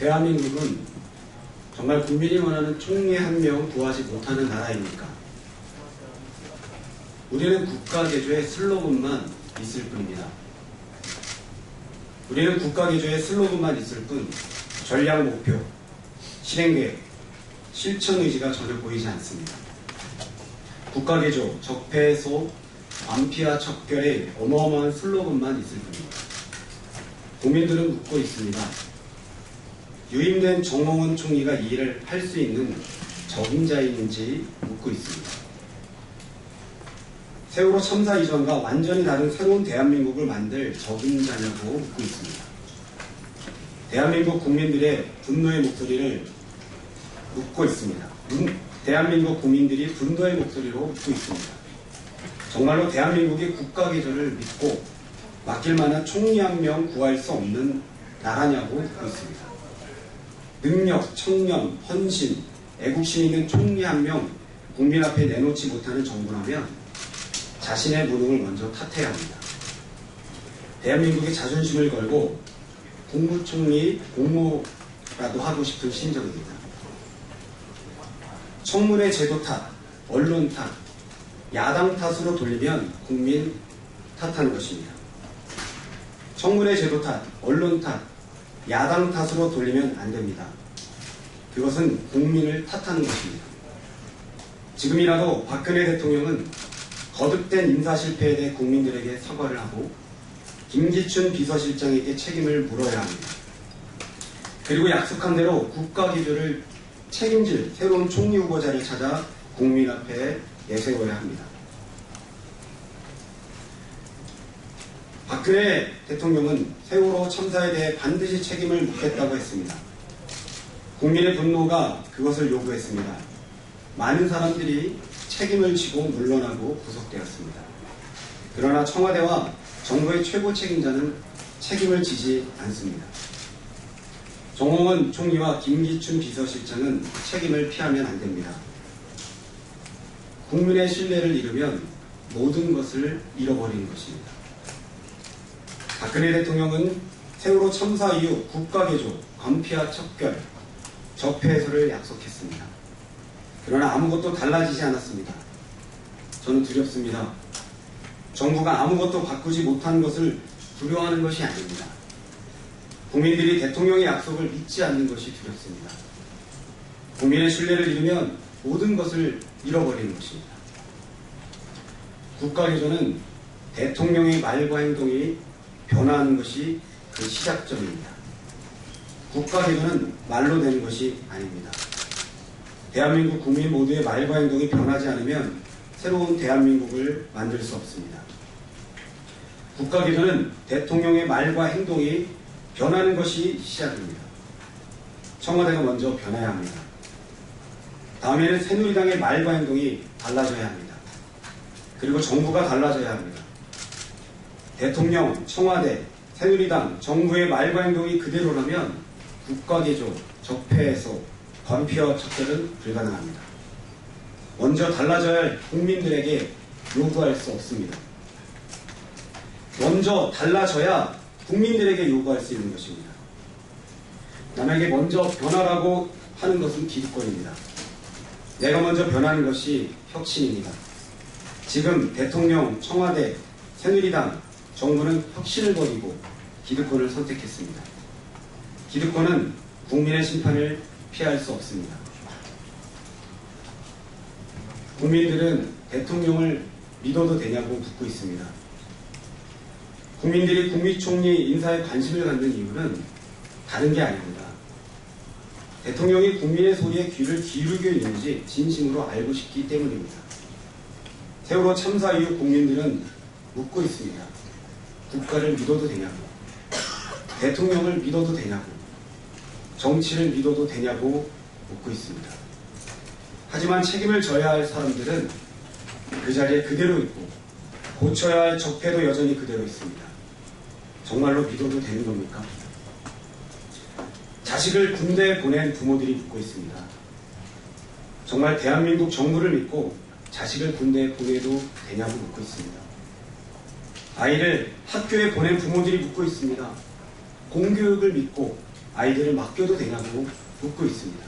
대한민국은 정말 국민이 원하는 총리 한 명 구하지 못하는 나라입니까? 우리는 국가 개조의 슬로건만 있을 뿐입니다. 우리는 국가 개조의 슬로건만 있을 뿐 전략 목표, 실행 계획, 실천 의지가 전혀 보이지 않습니다. 국가 개조, 적폐소, 완피와 척결의 어마어마한 슬로건만 있을 뿐입니다. 국민들은 묻고 있습니다. 유임된 정홍원 총리가 이 일을 할 수 있는 적임자인지 묻고 있습니다. 세월호 참사 이전과 완전히 다른 새로운 대한민국을 만들 적임자냐고 묻고 있습니다. 대한민국 국민들의 분노의 목소리를 묻고 있습니다. 문- 대한민국 국민들이 분노의 목소리로 묻고 있습니다. 정말로 대한민국이 국가계절을 믿고 맡길 만한 총리 한 명 구할 수 없는 나라냐고 묻고 있습니다. 능력, 청년, 헌신, 애국심 있는 총리 한 명 국민 앞에 내놓지 못하는 정부라면 자신의 무능을 먼저 탓해야 합니다. 대한민국의 자존심을 걸고 국무총리 공모라도 하고 싶은 심정입니다. 청문회 제도 탓, 언론 탓, 야당 탓으로 돌리면 국민 탓하는 것입니다. 청문회 제도 탓, 언론 탓, 야당 탓으로 돌리면 안 됩니다. 그것은 국민을 탓하는 것입니다. 지금이라도 박근혜 대통령은 거듭된 인사 실패에 대해 국민들에게 사과를 하고 김기춘 비서실장에게 책임을 물어야 합니다. 그리고 약속한 대로 국가 기조를 책임질 새로운 총리 후보자를 찾아 국민 앞에 내세워야 합니다. 박근혜 대통령은 세월호 참사에 대해 반드시 책임을 묻겠다고 했습니다. 국민의 분노가 그것을 요구했습니다. 많은 사람들이 책임을 지고 물러나고 구속되었습니다. 그러나 청와대와 정부의 최고 책임자는 책임을 지지 않습니다. 정홍원 총리와 김기춘 비서실장은 책임을 피하면 안 됩니다. 국민의 신뢰를 잃으면 모든 것을 잃어버리는 것입니다. 박근혜 대통령은 세월호 참사 이후 국가개조, 관피와 척결, 적폐 해소를 약속했습니다. 그러나 아무것도 달라지지 않았습니다. 저는 두렵습니다. 정부가 아무것도 바꾸지 못한 것을 두려워하는 것이 아닙니다. 국민들이 대통령의 약속을 믿지 않는 것이 두렵습니다. 국민의 신뢰를 잃으면 모든 것을 잃어버리는 것입니다. 국가개조는 대통령의 말과 행동이 변화하는 것이 그 시작점입니다. 국가개조는 말로 되는 것이 아닙니다. 대한민국 국민 모두의 말과 행동이 변하지 않으면 새로운 대한민국을 만들 수 없습니다. 국가개조는 대통령의 말과 행동이 변하는 것이 시작입니다. 청와대가 먼저 변해야 합니다. 다음에는 새누리당의 말과 행동이 달라져야 합니다. 그리고 정부가 달라져야 합니다. 대통령, 청와대, 새누리당, 정부의 말과 행동이 그대로라면 국가개조, 적폐에서 관피와 척결은 불가능합니다. 먼저 달라져야 할 국민들에게 요구할 수 없습니다. 먼저 달라져야 국민들에게 요구할 수 있는 것입니다. 남에게 먼저 변하라고 하는 것은 기득권입니다. 내가 먼저 변하는 것이 혁신입니다. 지금 대통령, 청와대, 새누리당, 정부는 혁신을 버리고 기득권을 선택했습니다. 기득권은 국민의 심판을 피할 수 없습니다. 국민들은 대통령을 믿어도 되냐고 묻고 있습니다. 국민들이 국무총리 인사에 관심을 갖는 이유는 다른 게 아닙니다. 대통령이 국민의 소리에 귀를 기울이고 있는지 진심으로 알고 싶기 때문입니다. 세월호 참사 이후 국민들은 묻고 있습니다. 국가를 믿어도 되냐고, 대통령을 믿어도 되냐고, 정치를 믿어도 되냐고 묻고 있습니다. 하지만 책임을 져야 할 사람들은 그 자리에 그대로 있고 고쳐야 할 적폐도 여전히 그대로 있습니다. 정말로 믿어도 되는 겁니까? 자식을 군대에 보낸 부모들이 묻고 있습니다. 정말 대한민국 정부를 믿고 자식을 군대에 보내도 되냐고 묻고 있습니다. 아이를 학교에 보낸 부모들이 묻고 있습니다. 공교육을 믿고 아이들을 맡겨도 되냐고 묻고 있습니다.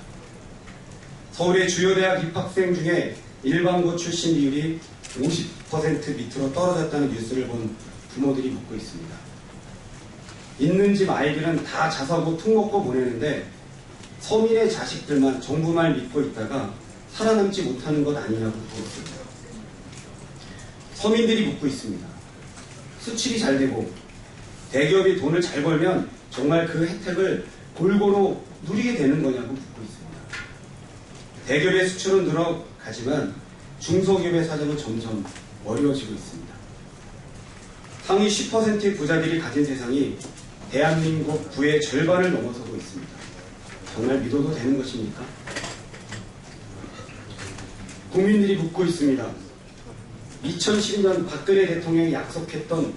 서울의 주요 대학 입학생 중에 일반고 출신 비율이 50% 밑으로 떨어졌다는 뉴스를 본 부모들이 묻고 있습니다. 있는 집 아이들은 다 자사고 툭 먹고 보내는데 서민의 자식들만 정부 말 믿고 있다가 살아남지 못하는 것 아니냐고 물었습니다. 서민들이 묻고 있습니다. 수출이 잘 되고 대기업이 돈을 잘 벌면 정말 그 혜택을 골고루 누리게 되는 거냐고 묻고 있습니다. 대기업의 수출은 늘어가지만 중소기업의 사정은 점점 어려워지고 있습니다. 상위 10%의 부자들이 가진 세상이 대한민국 부의 절반을 넘어서고 있습니다. 정말 믿어도 되는 것입니까? 국민들이 묻고 있습니다. 2012년 박근혜 대통령이 약속했던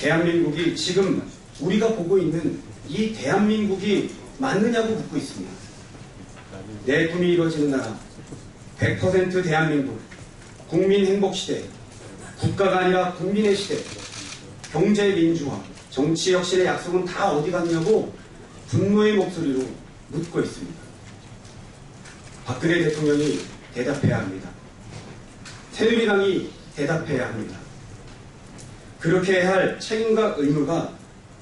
대한민국이 지금 우리가 보고 있는 이 대한민국이 맞느냐고 묻고 있습니다. 내 꿈이 이루어지는 나라, 100% 대한민국, 국민 행복 시대, 국가가 아니라 국민의 시대, 경제 민주화, 정치 혁신의 약속은 다 어디 갔냐고 분노의 목소리로 묻고 있습니다. 박근혜 대통령이 대답해야 합니다. 새누리당이 대답해야 합니다. 그렇게 해야 할 책임과 의무가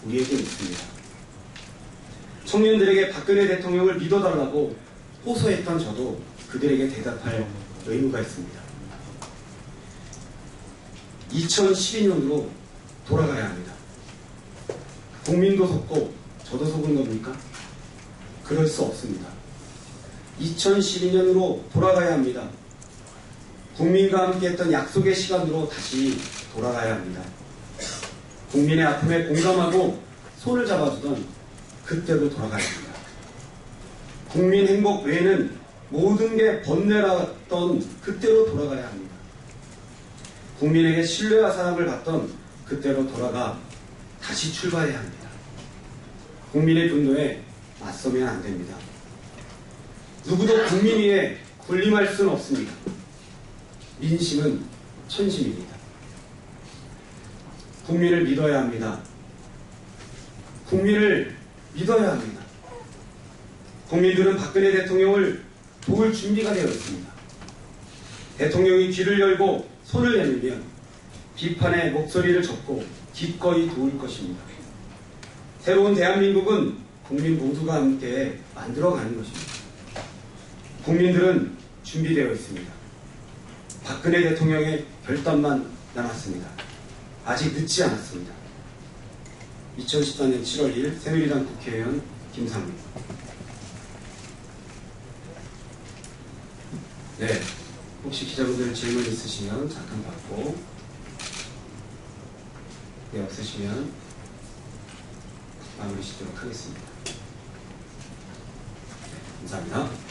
우리에게 있습니다. 청년들에게 박근혜 대통령을 믿어달라고 호소했던 저도 그들에게 대답할 의무가 있습니다. 2012년으로 돌아가야 합니다. 국민도 속고 저도 속은 겁니까? 그럴 수 없습니다. 2012년으로 돌아가야 합니다. 국민과 함께 했던 약속의 시간으로 다시 돌아가야 합니다. 국민의 아픔에 공감하고 손을 잡아주던 그때로 돌아가야 합니다. 국민 행복 외에는 모든 게 번뇌랐던 그때로 돌아가야 합니다. 국민에게 신뢰와 사랑을 받던 그때로 돌아가 다시 출발해야 합니다. 국민의 분노에 맞서면 안 됩니다. 누구도 국민 위에 군림할 수는 없습니다. 민심은 천심입니다. 국민을 믿어야 합니다. 국민을 믿어야 합니다. 국민들은 박근혜 대통령을 도울 준비가 되어 있습니다. 대통령이 귀를 열고 손을 내밀면 비판의 목소리를 접고 기꺼이 도울 것입니다. 새로운 대한민국은 국민 모두가 함께 만들어가는 것입니다. 국민들은 준비되어 있습니다. 박근혜 대통령의 결단만 남았습니다. 아직 늦지 않았습니다. 2014년 7월 1일 새누리당 국회의원 김상민. 네. 혹시 기자분들 질문 있으시면 잠깐 받고, 네, 없으시면 마무리 짓도록 하겠습니다. 네, 감사합니다.